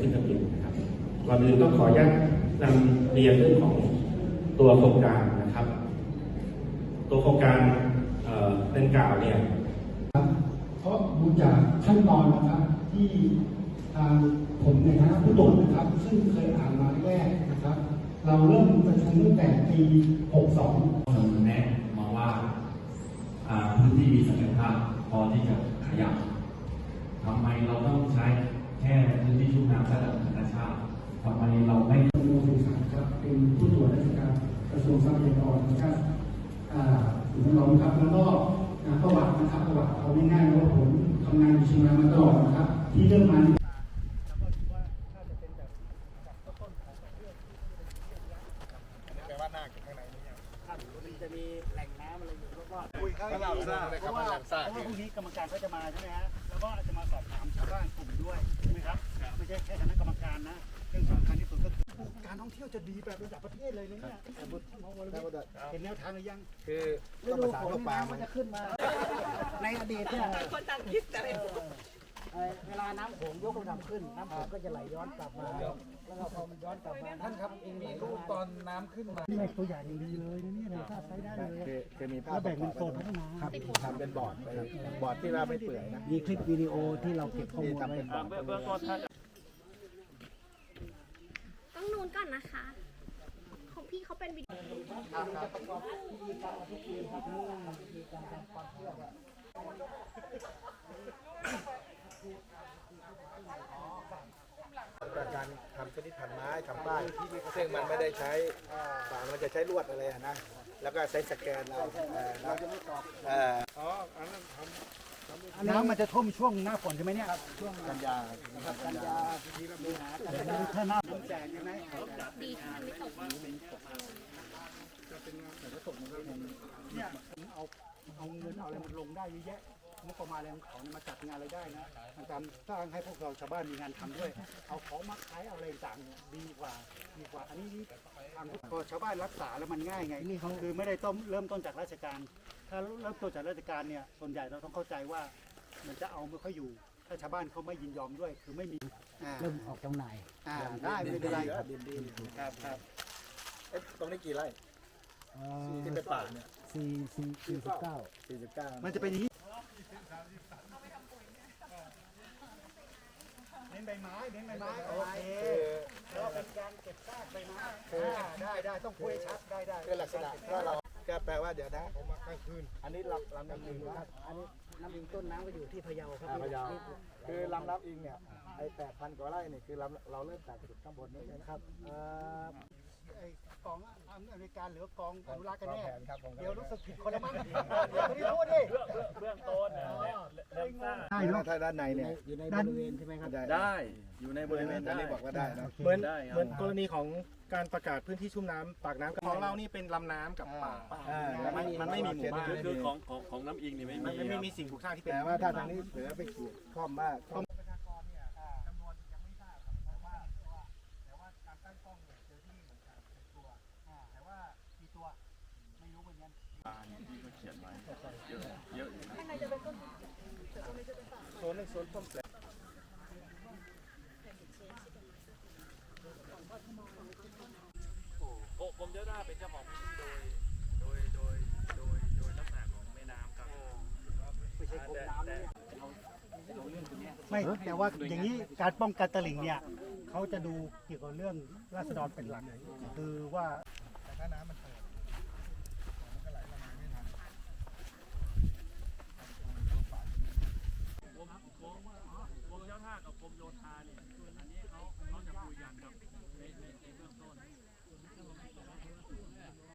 ขึ้นทะเบียนนะครับก่อนอื่นต้องขออนุญาตนำเรียนเรื่องของตัวโครงการนะครับ ตัวโครงการเอ่อเป็นกล่าวเนี่ยเพราะดูจากขั้นตอนนะครับ ที่ทางผมในฐานะผู้ตรวจนะครับ ซึ่งเคยอ่านมาแรกนะครับ เราเริ่มประชุมตั้งแต่ปี 62เสนอแนะมาว่าอ่าพื้นที่มีศักยภาพพอที่จะขยับทำไมเราต้องใช้ แค่พื้นที่ชุ่มน้ำระดับธรรมชาติทำไมเราไม่กระทรวงศึกษาครับเป็นผู้ตรวจราชการกระทรวงทรัพยากรนะครับอ่าสิ่งที่เราครับแล้วก็อ่าประวัตินะครับประวัติเอาง่ายๆว่าผมทำงานอยู่เชียงรายมาตลอดนะครับ ที่เริ่มมานี่มันจะมีแหล่งน้ำอะไรอยู่รอบๆคุยข้างหลังซ่าเพราะว่าเพราะว่าพรุ่งนี้กรรมการก็จะมาใช่ไหมฮะแล้วก็จะ จะดีแบบระดับประเทศเลยนะเนี่ยเห็นแนวทางหรือยังคือต้องประสานกับปลาน้ำมันจะขึ้นมา ในอดีตเนี่ยคนต่างคิดอะไรเอ่อเวลาน้ำโขงยกระดับขึ้น น้ำโขงก็จะไหลย้อนกลับมา แล้วก็พอมันย้อนกลับมาท่านครับมีรูปตอนน้ำขึ้นมานี่ตัวอย่างดีเลยนะเนี่ยเราทราบใช้ได้เลยคือคือมีภาพแล้วแบ่งเป็นโซนพัฒนาครับทำเป็นบอร์ดไปบอร์ดที่ว่าไม่เปื่อยนะมีคลิปวิดีโอที่เราเก็บข้อที่มูลทำไว้เป็นบอร์ดต้อง นูนก่อนนะคะ ของพี่เขาเป็นวิดีโอการทำชนิดพันไม้ทำป้ายซึ่งมันไม่ได้ใช้ฝามันจะใช้ลวดอะไรอะนะ แล้วก็ใช้สแกนเอาเราจะไม่ตอบ น้ำมันจะท่วมช่วงหน้าฝนใช่ไหมเนี่ยช่วงกันยานะครับกันยาถ้าหน้าฝนแจกใช่ไหมดีที่มันไม่ตกเนี่ยผมเอาเอาเงินเอาอะไรมันลงได้เยอะแยะงบประมาณอะไรของเขาเนี่ยมาจัดงานอะไรได้นะทำสร้างให้พวกเราชาวบ้านมีงานทำด้วย เอาของมาขายเอาอะไรต่างเนี่ยดีกว่าดีกว่า อันนี้นี่ทางพอชาวบ้านรักษาแล้วมันง่ายไงนี่เขาคือไม่ได้ต้มเริ่มต้นจากราชการ ถ้าเริ่มต้นจากราชการเนี่ยส่วนใหญ่เราต้องเข้าใจว่า มันจะเอาไม่ค่อยอยู่ ถ้าชาวบ้านเขาไม่ยินยอมด้วย คือไม่มีเริ่มออกจำหน่ายอ่าได้ไม่เป็นไรดินดีครับครับเอ๊ะตรงนี้กี่ไร่ที่เป็นป่าเนี่ยสี่สี่สี่สิบเก้าสี่สิบเก้ามันจะเป็นอย่างนี้เน้นใบไม้เน้นใบไม้โอเคแล้วเป็นการเก็บซากใบไม้อ่าได้ได้ต้องคุยชัดได้ได้คือลักษณะถ้าเราก็ แปลว่าเดี๋ยวนะผมมากลางคืน อันนี้ลำลำน้ำอิงนะครับ อันนี้น้ำอิงต้นน้ำก็อยู่ที่พะเยาครับอ่าพะเยา คือลำน้ำอิงเนี่ยไอ้แปดพันกว่าไร่เนี่ยคือลำเราเริ่มจากจุดข้างบนนี้นะครับเอ่อไอ้กองอเมริกันหรือกองอนุรักษ์กันแน่กองแผนครับผม เดี๋ยวรู้สึกผิดคนละมั้งเดี๋ยวไม่ได้พูดดิ เบื้องต้นเริ่มสร้างได้ เนาะถ้าด้านในเนี่ยอยู่ในบริเวณใช่ไหมครับได้อยู่ในบริเวณอันนี้บอกว่าได้นะเหมือนเหมือนกรณีของการประกาศพื้นที่ชุ่มน้ำปากน้ำของเรานี่เป็นลำน้ำกับป่าอ่ามันมันไม่มีหมู่บ้านคือคือของของของน้ำอิงนี่ไม่มันมีไม่ครับมีสิ่งปลูกสร้างที่เป็นแต่ว่าถ้าทางนี้เสือไปขีดข้อมมากเขียนไว้เยอะเยอะอยู่นะโซนหนึ่ งโซนต้มแปลงโอ้กรมเจ้าท่าเป็นเจ้าของพื้นที่โดย โดย โดย โดย โดยลักษณะของแม่น้ำครับไม่ใช่กรมน้ำนะเนี่ยไม่แต่ว่าอย่างนี้การป้องกันตลิ่งเนี่ยเขาจะดูเกี่ยวกับเรื่องราษฎรเป็นหลักคือว่า กรมโยธาเนี่ยอันนี้เขาเขาจะคุยกันครับ